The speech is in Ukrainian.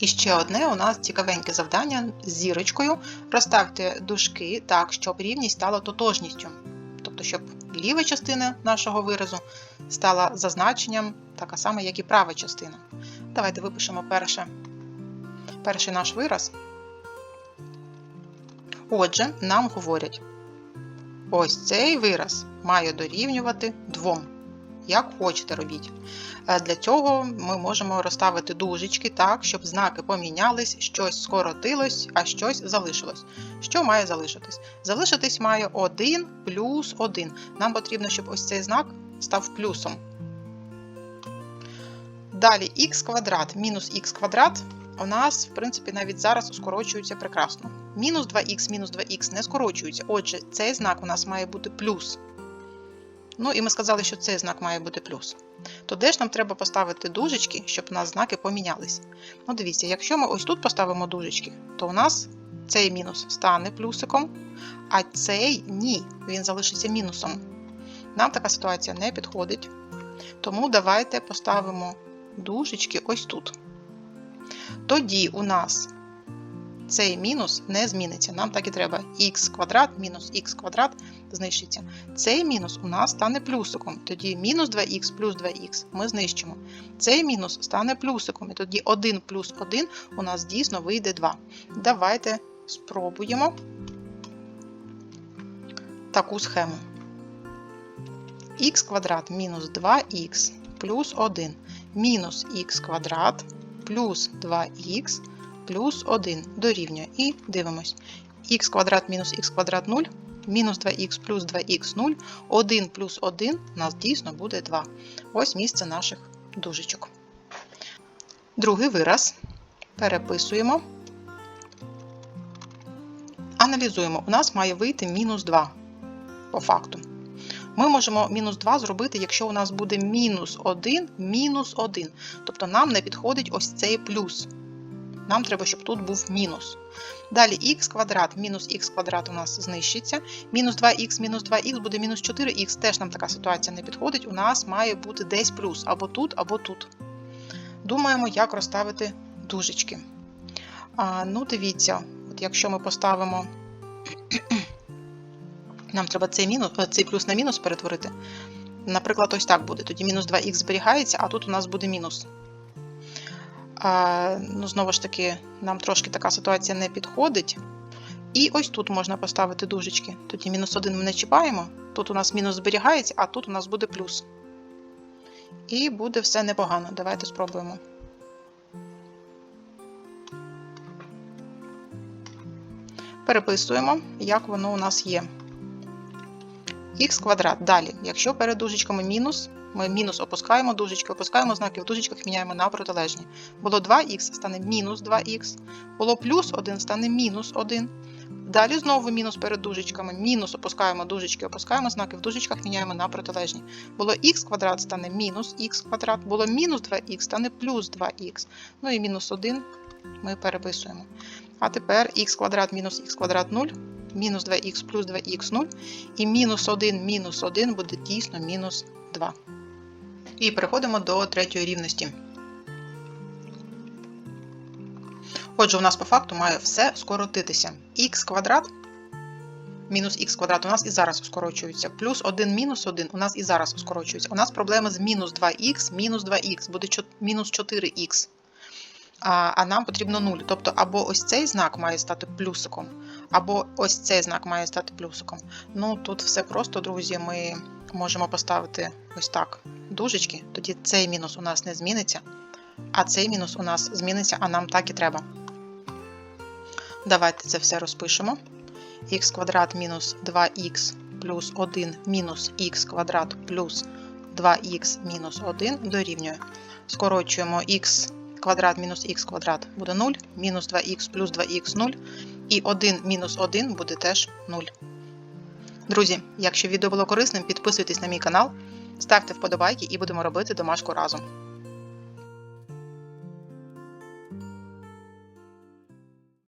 І ще одне у нас цікавеньке завдання з зірочкою. Розставте дужки так, щоб рівність стала тотожністю. Тобто, щоб ліва частина нашого виразу стала за значенням така сама, як і права частина. Давайте випишемо перше, перший наш вираз. Отже, нам говорять, ось цей вираз має дорівнювати двом. Як хочете робіть. Е, Для цього ми можемо розставити дужечки так, щоб знаки помінялись, щось скоротилось, а щось залишилось. Що має залишитись? Залишитись має 1 плюс 1. Нам потрібно, щоб ось цей знак став плюсом. Далі х квадрат мінус х квадрат у нас, в принципі, навіть зараз скорочується прекрасно. Мінус 2х мінус 2х не скорочується. Отже, цей знак у нас має бути плюс. Ну і ми сказали, що цей знак має бути плюс. То де ж нам треба поставити дужечки, щоб у нас знаки помінялись? Ну, дивіться, якщо ми ось тут поставимо дужечки, то у нас цей мінус стане плюсиком, а цей ні, він залишиться мінусом. Нам така ситуація не підходить. Тому давайте поставимо дужечки ось тут. Тоді у нас цей мінус не зміниться. Нам так і треба х квадрат мінус х квадрат знищиться. Цей мінус у нас стане плюсиком. Тоді мінус 2х плюс 2х ми знищимо. Цей мінус стане плюсиком. І тоді 1 плюс 1 у нас дійсно вийде 2. Давайте спробуємо таку схему. х квадрат мінус 2х плюс 1 мінус х квадрат плюс 2х плюс 1 дорівнює. І дивимось. х квадрат мінус х квадрат 0, мінус 2х плюс 2х 0, 1 плюс 1 у нас дійсно буде 2. Ось місце наших дужечок. Другий вираз. Переписуємо. Аналізуємо. У нас має вийти мінус 2 по факту. Ми можемо мінус 2 зробити, якщо у нас буде мінус 1, мінус 1. Тобто нам не підходить ось цей плюс. Нам треба, щоб тут був мінус. Далі х квадрат мінус х квадрат у нас знищиться. Мінус 2х мінус 2х буде мінус 4х. Теж нам така ситуація не підходить. У нас має бути десь плюс або тут, або тут. Думаємо, як розставити дужечки. А, Ну, дивіться, от якщо ми поставимо. Нам треба цей мінус, цей плюс на мінус перетворити. Наприклад, ось так буде. Тоді мінус 2х зберігається, а тут у нас буде мінус. Ну, Знову ж таки, нам трошки така ситуація не підходить. І ось тут можна поставити дужечки. Тоді мінус 1 ми не чіпаємо. Тут у нас мінус зберігається, а тут у нас буде плюс. І буде все непогано. Давайте спробуємо. Переписуємо, як воно у нас є. Х квадрат. Далі, якщо перед дужечками мінус, ми мінус опускаємо дужечки, опускаємо знаки, в дужечках міняємо на протилежні. Було 2х, стане мінус 2х. Було плюс 1, стане мінус 1. Далі знову мінус перед дужечками. Мінус опускаємо дужечки, опускаємо знаки, в дужечках міняємо на протилежні. Було х квадрат, стане мінус х квадрат. Було мінус 2х, стане плюс 2х. Ну і мінус 1 ми переписуємо. А тепер х квадрат мінус х квадрат 0. Мінус 2х плюс 2х 0. І мінус 1 мінус 1 буде дійсно мінус 2. І переходимо до третьої рівності. Отже, у нас по факту має все скоротитися. х квадрат мінус х квадрат у нас і зараз скорочується. Плюс 1 мінус 1 у нас і зараз скорочується. У нас проблема з мінус 2х, мінус 2х, буде мінус 4х. А, а нам потрібно 0. Тобто, або ось цей знак має стати плюсиком, або ось цей знак має стати плюсиком. Ну, тут все просто, друзі, ми можемо поставити ось так дужечки, тоді цей мінус у нас не зміниться, а цей мінус у нас зміниться, а нам так і треба. Давайте це все розпишемо. х квадрат мінус 2х плюс 1 мінус х квадрат плюс 2х мінус 1 дорівнює. Скорочуємо х квадрат мінус х квадрат буде 0, мінус 2х плюс 2х 0, і 1 мінус 1 буде теж 0. Друзі, якщо відео було корисним, підписуйтесь на мій канал, ставте вподобайки і будемо робити домашку разом.